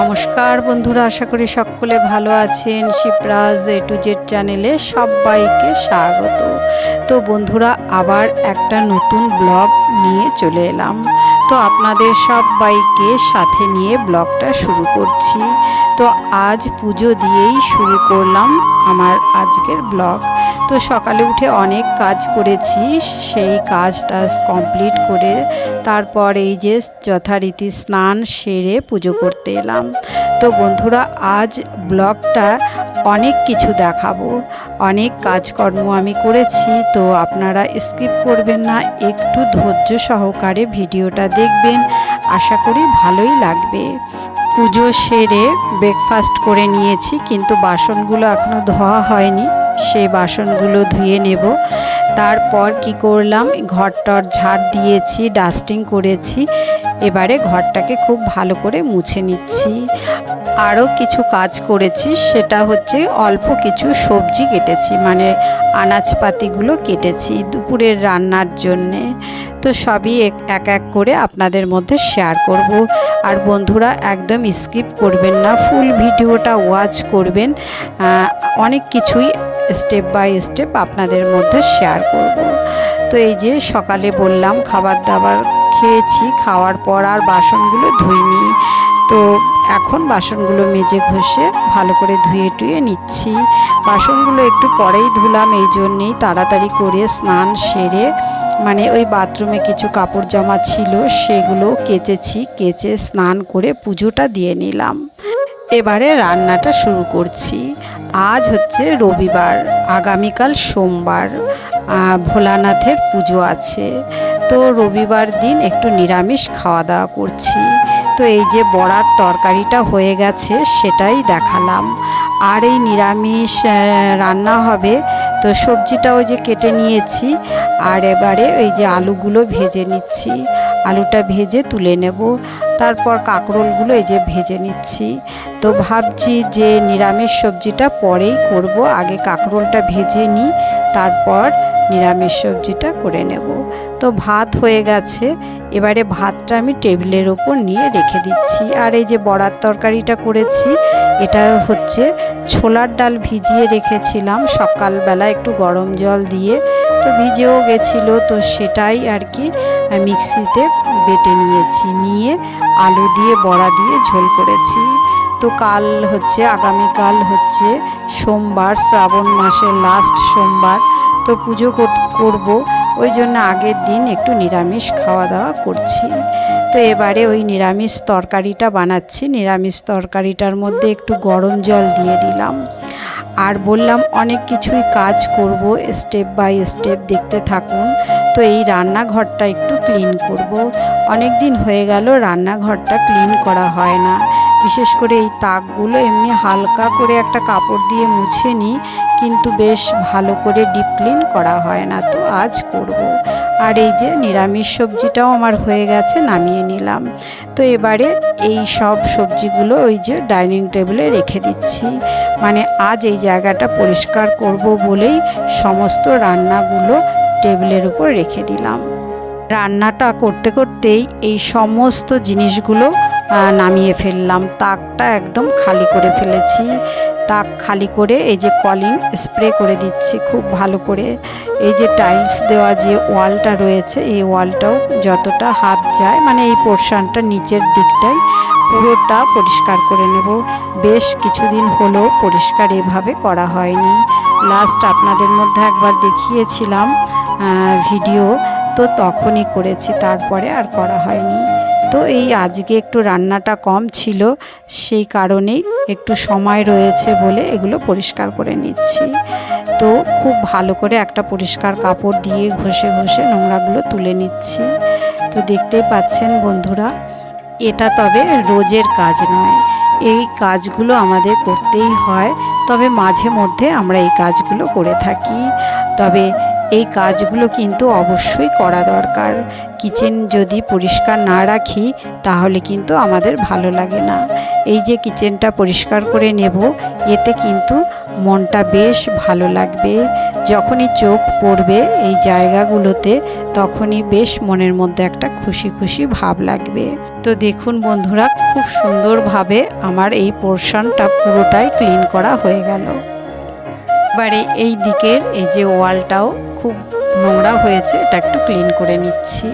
নমস্কার বন্ধুরা, আশা করি সকলে ভালো আছেন। শিবরাজ এ টু জেড চ্যানেলে সবাইকে স্বাগত। তো বন্ধুরা, আবার একটা নতুন ব্লগ নিয়ে চলে এলাম। তো আপনাদের সবাইকে সাথে নিয়ে ব্লগটা শুরু করছি। তো আজ পুজো দিয়েই শুরু করলাম আমার আজকের ব্লগ। তো সকালে উঠে অনেক কাজ করেছি, সেই কাজ টাজ কমপ্লিট করে তারপর এই যে যথারীতি স্নান সেরে পুজো করতে এলাম। তো বন্ধুরা, আজ ব্লগটা অনেক কিছু দেখাবো, অনেক কাজকর্ম আমি করেছি, তো আপনারা স্কিপ করবেন না, একটু ধৈর্য সহকারে ভিডিওটা দেখবেন, আশা করি ভালোই লাগবে। পুজো সেরে ব্রেকফাস্ট করে নিয়েছি, কিন্তু বাসনগুলো এখনও ধোয়া হয়নি। সেই বাসনগুলো ধুয়ে নেব। তারপর কি করলাম? ঘরটর ঝাড় দিয়েছি ডাস্টিং করেছি। এবারে ঘরটাকে খুব ভালো করে মুছে নিচ্ছি। আরও কিছু কাজ করেছি, সেটা হচ্ছে অল্প কিছু সবজি কেটেছি মানে আনাজপাতিগুলো কেটেছি দুপুরের রান্নার জন্যে। তো সবই এক- এক করে আপনাদের মধ্যে শেয়ার করব। আর বন্ধুরা, একদম স্কিপ করবেন না ফুল ভিডিওটা ওয়াচ করবেন। অনেক কিছুই স্টেপ বাই স্টেপ আপনাদের মধ্যে শেয়ার করব। তো এই যে সকালে বললাম, খাবার দাবার খেয়েছি, খাওয়ার পর আর বাসনগুলো ধুইনি। তো এখন বাসনগুলো মেজে ঘষে ভালো করে ধুয়ে টুয়ে নিচ্ছি। বাসনগুলো একটু পরেই ধুলাম, এই জন্যেই তাড়াতাড়ি করে স্নান সেরে মানে ওই বাথরুমে কিছু কাপড় জামা ছিল, সেগুলো কেচেছি, কেচে স্নান করে পুজোটা দিয়ে নিলাম। এবারে রান্নাটা শুরু করছি। আজ হচ্ছে রবিবার, আগামীকাল সোমবার ভোলানাথের পুজো আছে। তো রবিবার দিন একটু নিরামিষ খাওয়া দাওয়া করছি। তো এই যে বড়ার তরকারিটা হয়ে গেছে, সেটাই দেখালাম। আর এই নিরামিষ রান্না হবে, তো সবজিটা ওই যে কেটে নিয়েছি, আর এবারে এই যে আলুগুলো ভেজে নিচ্ছি। আলুটা ভেজে তুলে নেব, তারপর কাঁকরোলগুলো এই যে ভেজে নিচ্ছি। তো ভাবছি যে নিরামিষ সবজিটা পরেই করব, আগে কাঁকরোলটা ভেজে নিই, তারপর নিরামিষ সবজিটা করে নেব। তো ভাত হয়ে গেছে। এবারে ভাতটা আমি টেবিলের ওপর নিয়ে রেখে দিচ্ছি। আর এই যে বড়ার তরকারিটা করেছি, এটা হচ্ছে ছোলার ডাল ভিজিয়ে রেখেছিলাম সকালবেলা একটু গরম জল দিয়ে। তো ভিজেও গেছিল, তো সেটাই আর কি মিক্সিতে বেটে নিয়েছি। নিয়ে আলু দিয়ে, বড়া দিয়ে ঝোল করেছি। তো কাল হচ্ছে, আগামীকাল হচ্ছে সোমবার, শ্রাবণ মাসের লাস্ট সোমবার। তো পুজো কর- করব। ওই জন্য আগের দিন একটু নিরামিষ খাওয়া দাওয়া করছি। তো এবারে ওই নিরামিষ তরকারিটা বানাচ্ছি। নিরামিষ তরকারিটার মধ্যে একটু গরম জল দিয়ে দিলাম। আর বললাম অনেক কিছুই কাজ করব স্টেপ বাই স্টেপ দেখতে থাকুন। তো এই রান্নাঘরটা একটু ক্লিন করব। অনেক দিন হয়ে গেল, রান্নাঘরটা ক্লিন করা হয় না। বিশেষ করে এই তাকগুলো এমনি হালকা করে একটা কাপড় দিয়ে মুছে নিই। কিন্তু বেশ ভালো করে ডিপ ক্লিন করা হয় না তো, আজ করব। আর এই যে নিরামিষ সবজিটাও আমার হয়ে গেছে, নামিয়ে নিলাম। তো এবারে এই সব সবজিগুলো ওই যে ডাইনিং টেবিলে রেখে দিচ্ছি। মানে আজ এই জায়গাটা পরিষ্কার করব বলেই সমস্ত রান্নাগুলো টেবিলের উপর রেখে দিলাম। রান্নাটা করতে করতেই এই সমস্ত জিনিসগুলো নামিয়ে ফেললাম। তাকটা একদম খালি করে ফেলেছি। তাক খালি করে এই যে কলিং স্প্রে করে দিচ্ছি খুব ভালো করে। এই যে টাইলস দেওয়া যে ওয়ালটা রয়েছে, এই ওয়ালটাও যতটা হাত যায় মানে এই পোর্শনটা নিচের দিকটাই পুরোটা পরিষ্কার করে নেব। বেশ কিছুদিন হলো পরিষ্কার এভাবে করা হয়নি। লাস্ট আপনাদের মধ্যে একবার দেখিয়েছিলাম ভিডিও তো তখনই করেছি, তারপরে আর করা হয়নি। তো এই আজকে একটু রান্নাটা কম ছিল, সেই কারণেই একটু সময় রয়েছে বলে এগুলো পরিষ্কার করে নিচ্ছি। তো খুব ভালো করে একটা পরিষ্কার কাপড় দিয়ে ঘষে ঘষে নোংরাগুলো তুলে নিচ্ছি। তো দেখতেই পাচ্ছেন বন্ধুরা, এটা তবে রোজের কাজ নয়। এই কাজগুলো আমাদের করতেই হয়, তবে মাঝে মধ্যে আমরা এই কাজগুলো করে থাকি। তবে এই কাজগুলো কিন্তু অবশ্যই করা দরকার। কিচেন যদি পরিষ্কার না রাখি, তাহলে কিন্তু আমাদের ভালো লাগে না। এই যে কিচেনটা পরিষ্কার করে নেব, এতে কিন্তু মনটা বেশ ভালো লাগবে। যখনই চোখ পড়বে এই জায়গাগুলোতে, তখনই বেশ মনের মধ্যে একটা খুশি খুশি ভাব লাগবে। তো দেখুন বন্ধুরা, খুব সুন্দরভাবে আমার এই পোর্শনটা পুরোটাই ক্লিন করা হয়ে গেল। এবারে এই দিকের এই যে ওয়ালটাও খুব নোংরা হয়েছে, এটা একটু ক্লিন করে নিচ্ছি।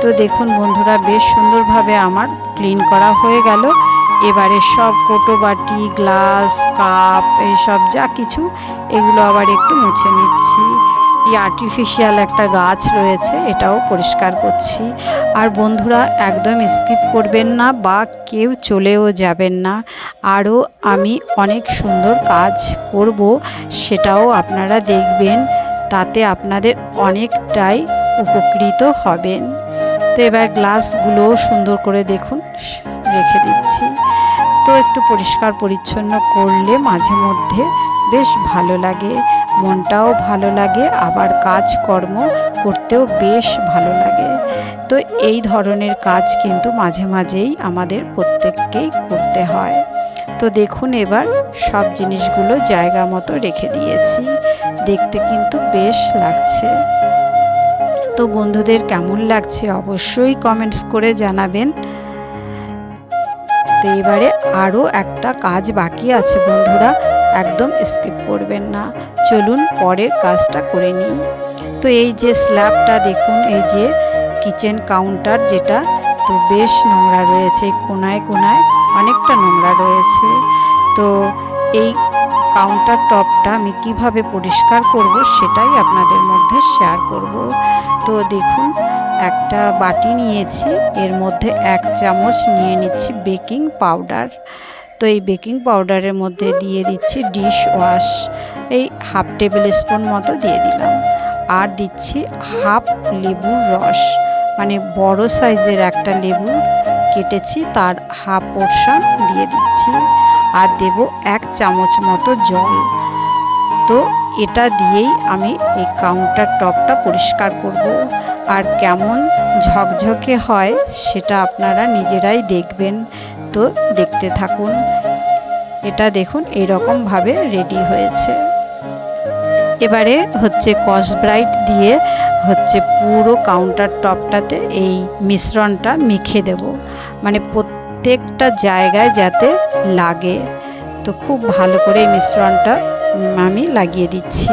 তো দেখুন বন্ধুরা, বেশ সুন্দরভাবে আমার ক্লিন করা হয়ে গেল। এবারে সব কোটো বাটি, গ্লাস, কাপ, এইসব যা কিছু, এগুলো আবার একটু মুছে নিচ্ছি। এই আর্টিফিশিয়াল একটা গাছ রয়েছে, এটাও পরিষ্কার করছি। আর বন্ধুরা, একদম স্কিপ করবেন না বা কেউ চলেও যাবেন না। আরও আমি অনেক সুন্দর কাজ করব, সেটাও আপনারা দেখবেন। তাতে আপনাদের অনেকটাই উপকৃত হবেন। তো এবার গ্লাসগুলো সুন্দর করে দেখুন, রেখে দিচ্ছি। তো একটু পরিষ্কার পরিচ্ছন্ন করলে মাঝে মধ্যে বেশ ভালো লাগে, মনটাও ভালো লাগে, আবার কাজকর্ম করতেও বেশ ভালো লাগে। তো এই ধরনের কাজ কিন্তু মাঝে মাঝেই আমাদের প্রত্যেককেই করতে হয়। তো দেখুন এবার সব জিনিসগুলো জায়গা মতো রেখে দিয়েছি। দেখতে কিন্তু বেশ লাগছে। তো বন্ধুদের কেমন লাগছে অবশ্যই কমেন্টস করে জানাবেন। তো এবারে আরও একটা কাজ বাকি আছে বন্ধুরা, একদম স্কিপ করবেন না। চলুন পরের কাজটা করে নিই। তো এই যে স্ল্যাবটা দেখুন, এই যে কিচেন কাউন্টার যেটা, তো বেশ নোংরা রয়েছে, কোনায় কোনায় অনেকটা নোংরা রয়েছে। তো এই কাউন্টার টপটা আমি কীভাবে পরিষ্কার করব সেটাই আপনাদের মধ্যে শেয়ার করব। তো দেখুন, একটা বাটি নিয়েছি, এর মধ্যে এক চামচ নিয়ে নিচ্ছি বেকিং পাউডার তো এই বেকিং পাউডারের মধ্যে দিয়ে দিচ্ছি ডিশ ওয়াশ এই হাফ টেবিল স্পুন মতো দিয়ে দিলাম। আর দিচ্ছি হাফ লেবুর রস মানে বড় সাইজের একটা লেবু কেটেছি, তার হাফ পোর্শন দিয়ে দিচ্ছি। আর দেব এক চামচ মতো জল। তো এটা দিয়েই আমি এই কাউন্টার টপটা পরিষ্কার করব। আর কেমন ঝকঝকে হয় সেটা আপনারা নিজেরাই দেখবেন। তো দেখতে থাকুন। এটা দেখুন, এইরকমভাবে রেডি হয়েছে। এবারে হচ্ছে কসব্রাইট দিয়ে হচ্ছে পুরো কাউন্টার টপটাতে এই মিশ্রণটা মেখে দেব। মানে প্রত্যেকটা জায়গায় যাতে লাগে। তো খুব ভালো করে এই মিশ্রণটা আমি লাগিয়ে দিচ্ছি।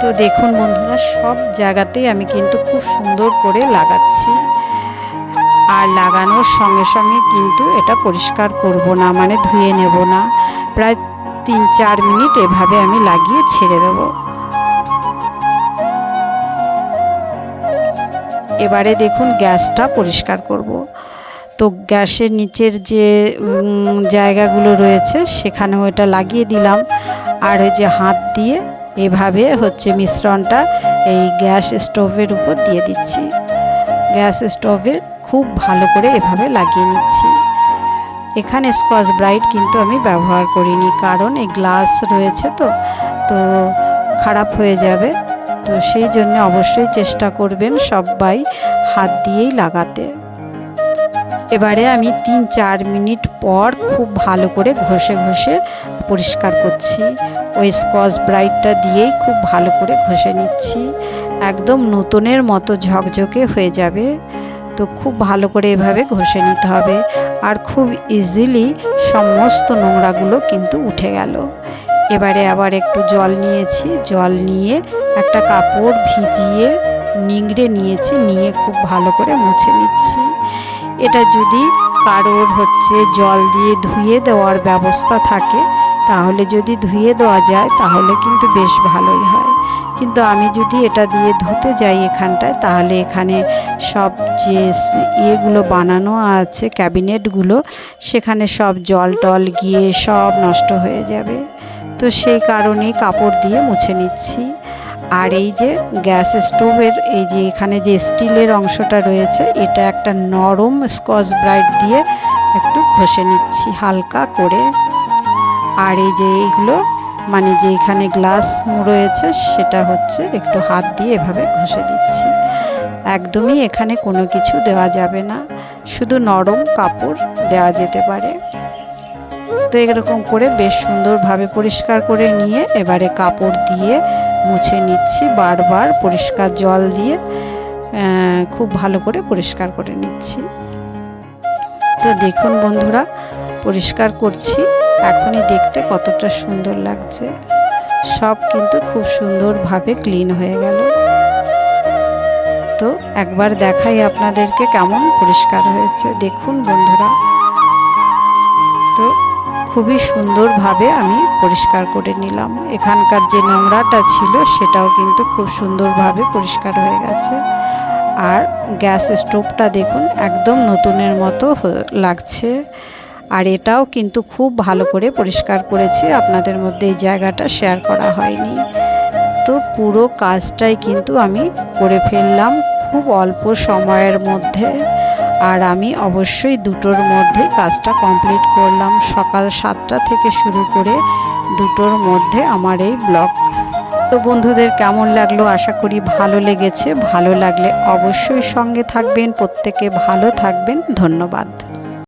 তো দেখুন বন্ধুরা, সব জায়গাতেই আমি কিন্তু খুব সুন্দর করে লাগাচ্ছি। আর লাগানোর সঙ্গে সঙ্গে কিন্তু এটা পরিষ্কার করব না মানে ধুয়ে নেব না। প্রায় তিন চার মিনিট এভাবে আমি লাগিয়ে ছেড়ে দেব। এবারে দেখুন গ্যাসটা পরিষ্কার করব। তো গ্যাসের নিচের যে জায়গাগুলো রয়েছে সেখানে এটা লাগিয়ে দিলাম। আর ওই যে হাত দিয়ে এভাবে হচ্ছে মিশ্রণটা এই গ্যাস স্টোভের উপর দিয়ে দিচ্ছি। গ্যাস স্টোভে খুব ভালো করে এভাবে লাগিয়ে নিচ্ছি। এখানে স্কচ ব্রাইট কিন্তু আমি ব্যবহার করিনি, কারণ এই গ্লাস রয়েছে তো তো খারাপ হয়ে যাবে। তো সেই জন্য অবশ্যই চেষ্টা করবেন সবাই হাত দিয়েই লাগাতে। এবারে আমি তিন চার মিনিট পর খুব ভালো করে ঘষে ঘষে পরিষ্কার করছি। ওই স্কচ ব্রাইটটা দিয়েই খুব ভালো করে ঘষে নিচ্ছি। একদম নতুনের মতো ঝকঝকে হয়ে যাবে। তো খুব ভালো করে এভাবে ঘষে নিতে হবে। আর খুব ইজিলি সমস্ত নোংরাগুলো কিন্তু উঠে গেল। এবারে আবার একটু জল নিয়েছি। জল নিয়ে একটা কাপড় ভিজিয়ে নিংড়ে নিয়েছি। নিয়ে খুব ভালো করে মুছে নিচ্ছি। এটা যদি কারোর হচ্ছে জল দিয়ে ধুয়ে দেওয়ার ব্যবস্থা থাকে, তাহলে যদি ধুয়ে দেওয়া যায়, তাহলে কিন্তু বেশ ভালোই হয়। কিন্তু আমি যদি এটা দিয়ে ধুতে যাই এখানটায়, তাহলে এখানে সব যে ইয়েগুলো বানানো আছে, ক্যাবিনেটগুলো, সেখানে সব জল টল গিয়ে সব নষ্ট হয়ে যাবে। তো সেই কারণেই কাপড় দিয়ে মুছে নিচ্ছি। আর এই যে গ্যাস স্টোভের এই যে এখানে যে স্টিলের অংশটা রয়েছে, এটা একটা নরম স্কচ ব্রাইট দিয়ে একটু ঘষে নিচ্ছি হালকা করে। আর এই যে এইগুলো মানে যে এখানে গ্লাস রয়েছে, সেটা হচ্ছে একটু হাত দিয়ে এভাবে ঘষে দিচ্ছি। একদমই এখানে কোনো কিছু দেওয়া যাবে না। শুধু নরম কাপড় দেওয়া যেতে পারে। তো এরকম করে বেশ সুন্দরভাবে পরিষ্কার করে নিয়ে এবারে কাপড় দিয়ে মুছে নিচ্ছি, বারবার পরিষ্কার জল দিয়ে খুব ভালো করে পরিষ্কার করে নিচ্ছি। তো দেখুন বন্ধুরা, পরিষ্কার করছি, এখনই দেখতে কতটা সুন্দর লাগছে। সব কিন্তু খুব সুন্দরভাবে ক্লিন হয়ে গেল। তো একবার দেখাই আপনাদেরকে কেমন পরিষ্কার হয়েছে। দেখুন বন্ধুরা। তো খুবই সুন্দরভাবে আমি পরিষ্কার করে নিলাম। এখানকার যে নোংরাটা ছিল, সেটাও কিন্তু খুব সুন্দরভাবে পরিষ্কার হয়ে গেছে। আর গ্যাস স্টোভটা দেখুন, একদম নতুনের মতো লাগছে। আর এটাও কিন্তু খুব ভালো করে পরিষ্কার করেছে। আপনাদের মধ্যে এই জায়গাটা শেয়ার করা হয়নি। তো পুরো কাজটাই কিন্তু আমি করে ফেললাম খুব অল্প সময়ের মধ্যে। আর আমি অবশ্যই দুটোর মধ্যে কাজটা কমপ্লিট করলাম। সকাল সাতটা থেকে শুরু করে দুটোর মধ্যে আমার এই ব্লগ তো বন্ধুদের কেমন লাগল? আশা করি ভালো লেগেছে। ভালো লাগলে অবশ্যই সঙ্গে থাকবেন, প্রত্যেকে ভালো থাকবেন। ধন্যবাদ।